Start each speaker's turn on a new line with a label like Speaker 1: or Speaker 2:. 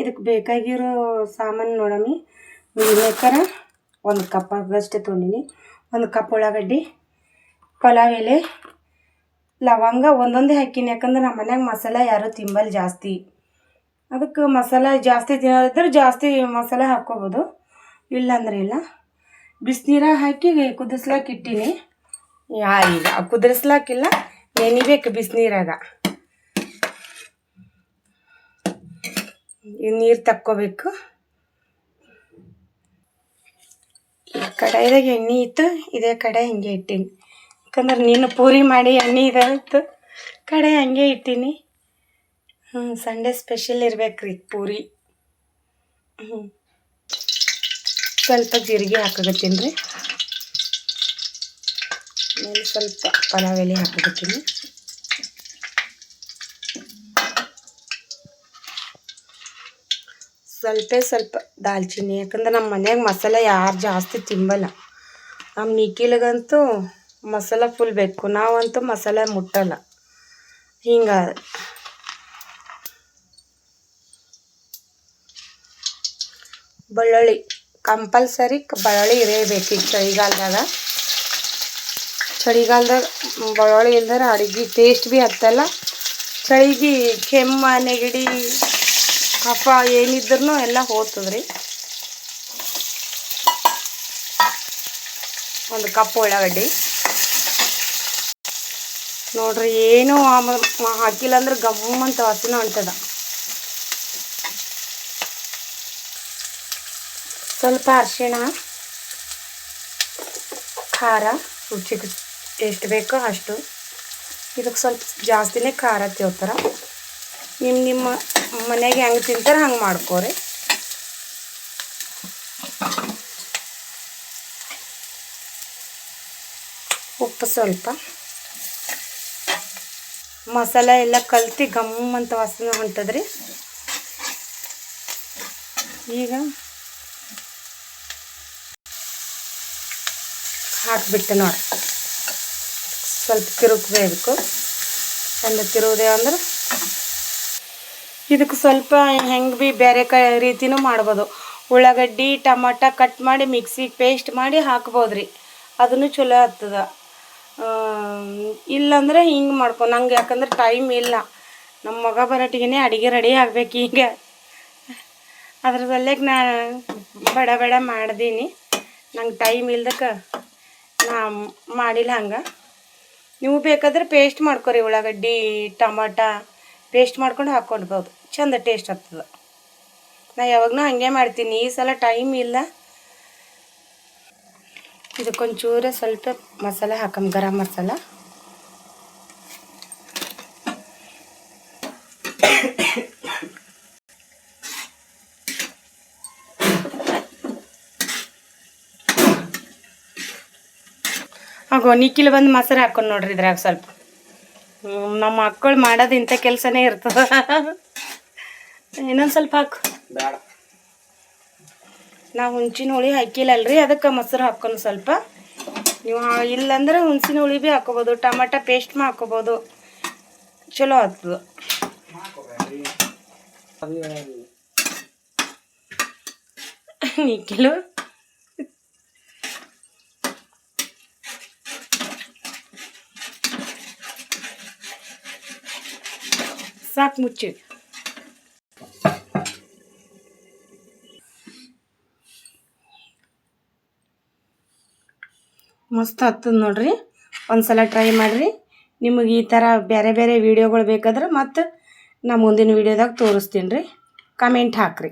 Speaker 1: ಇದಕ್ಕೆ ಬೇಕಾಗಿರೋ ಸಾಮಾನು ನೋಡಮ್ಮಿ. ಮೇಕರ ಒಂದು ಕಪ್ ಆಗಷ್ಟೇ ತೊಗೊಂಡಿನಿ. ಒಂದು ಕಪ್ ಉಳ್ಳಾಗಡ್ಡಿ, ಪಲಾವ್ ಎಲೆ, ಲವಂಗ ಒಂದೊಂದೇ ಹಾಕಿನಿ. ಯಾಕಂದ್ರೆ ನಮ್ಮ ಮನ್ಯಾಗ ಮಸಾಲೆ ಯಾರೂ ತಿಂಬಲ್ಲ ಜಾಸ್ತಿ. ಅದಕ್ಕೆ ಮಸಾಲೆ ಜಾಸ್ತಿ ತಿನ್ನೋದಿದ್ರೆ ಜಾಸ್ತಿ ಮಸಾಲೆ ಹಾಕ್ಕೋಬೋದು. ಇಲ್ಲಾಂದ್ರೆ ಇಲ್ಲ. ಬಿಸಿನೀರಾಗ ಹಾಕಿ ಕುದಿಸ್ಲಾಕ ಇಟ್ಟೀನಿ. ಕುದಿಸ್ಲಾಕಿಲ್ಲ ನೆನಿಬೇಕು ಬಿಸಿನೀರಾಗ. ನೀರು ತಕ್ಕೋಬೇಕು. ಈ ಕಡಾಯಿದಾಗ ಎಣ್ಣೆ ಇತ್ತು, ಇದೇ ಕಡೆ ಹಿಂಗೆ ಇಟ್ಟೀನಿ. ಯಾಕಂದ್ರೆ ನೀನು ಪೂರಿ ಮಾಡಿ ಎಣ್ಣೆ ಇದಾಯ್ತು ಕಡೆ ಹಂಗೆ ಇಟ್ಟೀನಿ. ಹ್ಞೂ ಸಂಡೇ ಸ್ಪೆಷಲ್ ಇರ್ಬೇಕ್ರಿ ಪೂರಿ. ಹ್ಞೂ ಸ್ವಲ್ಪ ಜೀರಿಗೆ ಹಾಕಕತ್ತೀನಿ ರೀ. ಆಮೇಲೆ ಸ್ವಲ್ಪ ಪಲಾವ್ ಎಲೆ ಹಾಕಕತ್ತೀನಿ. ಸ್ವಲ್ಪ ಸ್ವಲ್ಪ ದಾಲ್ಚಿನ್ನಿ, ಯಾಕಂದ್ರೆ ನಮ್ಮ ಮನ್ಯಾಗ ಮಸಾಲೆ ಯಾರು ಜಾಸ್ತಿ ತಿಂಬಲ್ಲ. ನಮ್ಮ ನಿಖಿಲ್ಗಂತೂ ಮಸಾಲ ಫುಲ್ ಬೇಕು. ನಾವಂತೂ ಮಸಾಲೆ ಮುಟ್ಟಲ್ಲ. ಹಿಂಗ. ಬೆಳ್ಳುಳ್ಳಿ. ಕಂಪಲ್ಸರಿ ಬೆಳ್ಳುಳ್ಳಿ ಇರೇಬೇಕು ಈಗ ಚಳಿಗಾಲದಾಗ. ಚಳಿಗಾಲದಾಗ ಬೆಳ್ಳುಳ್ಳಿ ಇಲ್ದ್ರೆ ಅಡುಗೆ ಟೇಸ್ಟ್ ಭೀ ಹತ್ತಲ್ಲ. ಚಳಿಗೆ ಕೆಮ್ಮ, ನೆಗಡಿ ಕಫ ಏನಿದ್ರು ಎಲ್ಲ ಹೋಗ್ತದ್ರಿ ಒಂದು ಕಪ್ ಉಳ್ಳಾಗಡ್ಡಿ. ನೋಡ್ರಿ, ಏನು ಹಾಕಿಲ್ಲ ಅಂದ್ರೆ ಗಮ್ಮಂತ ವಾಸನೆ ಹೊಂಟದ. ಸ್ವಲ್ಪ ಅರಿಶಿಣ, ಖಾರ, ರುಚಿಗೆ ಎಷ್ಟು ಬೇಕೋ ಅಷ್ಟು. ಇದಕ್ಕೆ ಸ್ವಲ್ಪ ಜಾಸ್ತಿನೇ ಖಾರ ತಿಳ್ತಾರ ನಿಮ್ಮ ನಿಮ್ಮ ಮನೆಗೆ ಹೆಂಗೆ ತಿಂತಾರೆ ಹಂಗೆ ಮಾಡ್ಕೋರಿ. ಉಪ್ಪು ಸ್ವಲ್ಪ. ಮಸಾಲೆ ಎಲ್ಲ ಕಲ್ತಿ ಗಮ್ ಅಂತ ವಾಸನೆ ಹೊಂಟದ್ರಿ. ಈಗ ಹಾಕ್ಬಿಟ್ಟೆ ನೋಡಿ. ಸ್ವಲ್ಪ ತಿರುಗಬೇಕು. ಚಂದ ತಿರುವುದೇ ಅಂದ್ರೆ ಇದಕ್ಕೆ ಸ್ವಲ್ಪ ಹೆಂಗೆ ಭೀ ಬೇರೆ ಕ ರೀತಿನೂ ಮಾಡ್ಬೋದು. ಉಳ್ಳಾಗಡ್ಡಿ, ಟಮಾಟ ಕಟ್ ಮಾಡಿ ಮಿಕ್ಸಿಗೆ ಪೇಸ್ಟ್ ಮಾಡಿ ಹಾಕ್ಬೋದು ರೀ ಅದನ್ನು ಚಲೋ ಆಗ್ತದ. ಇಲ್ಲಾಂದ್ರೆ ಹಿಂಗೆ ಮಾಡ್ಕೊ, ನಂಗೆ ಯಾಕಂದ್ರೆ ಟೈಮ್ ಇಲ್ಲ. ನಮ್ಮ ಮಗ ಬರೋಟಿಗೆ ಅಡುಗೆ ರೆಡಿ ಆಗ್ಬೇಕು ಈಗ. ಅದ್ರ ನಾನು ನಾ ಬಡ ಬಡ ಮಾಡ್ದೀನಿ. ನಂಗೆ ಟೈಮ್ ಇಲ್ದಕ್ಕೆ ನಾ ಮಾಡಿಲ್ಲ ಹಂಗೆ. ನೀವು ಬೇಕಾದ್ರೆ ಪೇಸ್ಟ್ ಮಾಡ್ಕೊರಿ ಉಳ್ಳಾಗಡ್ಡಿ, ಟಮಾಟ ಪೇಸ್ಟ್ ಮಾಡ್ಕೊಂಡು ಹಾಕ್ಕೊಡ್ಬೋದು. ಚಂದ ಟೇಸ್ಟ್ ಆಗ್ತದೆ. ನಾ ಯಾವಾಗಲೂ ಹಾಗೆ ಮಾಡ್ತೀನಿ, ಈ ಸಲ ಟೈಮ್ ಇಲ್ಲ. ಇದಕ್ಕೊಂಚೂರ ಸ್ವಲ್ಪ ಮಸಾಲೆ ಹಾಕಮ್, ಗರಂ ಮಸಾಲ. ಹಾಗೋ ನಿಕ್ಕಿಲ್ ಬಂದು ಮೊಸರು ಹಾಕೊಂಡು ನೋಡ್ರಿ ಇದ್ರಾಗ ಸ್ವಲ್ಪ. ನಮ್ಮ ಮಕ್ಕಳು ಮಾಡೋದು ಇಂಥ ಕೆಲಸನೇ ಇರ್ತದ. ಇನ್ನೊಂದು ಸ್ವಲ್ಪ ಹಾಕು.
Speaker 2: ಬೇಡ.
Speaker 1: ನಾವು ಹುಣ್ಸಿನ ಹುಳಿ ಹಾಕಿಲ್ಲಲ್ರಿ ಅದಕ್ಕೆ ಮೊಸರು ಹಾಕೊಂಡು ಸ್ವಲ್ಪ. ನೀವು ಇಲ್ಲಂದ್ರೆ ಹುಣ್ಸಿನ ಹುಳಿ ಭೀ ಹಾಕೋಬೋದು ಟಮಾಟ ಪೇಸ್ಟ್ ಹಾಕೋಬೋದು. ಚಲೋ ಆಗ್ತದೆ. ಸಾಕು ಮುಚ್ಚಿ. ಮಸ್ತ್ ಹತ್ತದ ನೋಡ್ರಿ. ಒಂದ್ಸಲ ಟ್ರೈ ಮಾಡಿರಿ. ನಿಮಗೆ ಈ ಥರ ಬೇರೆ ಬೇರೆ ವೀಡಿಯೋಗಳು ಬೇಕಾದ್ರೆ ಮತ್ತು ನಾ ಮುಂದಿನ ವೀಡಿಯೋದಾಗ ತೋರಿಸ್ತೀನಿ ರೀ. ಕಮೆಂಟ್ ಹಾಕ್ರಿ.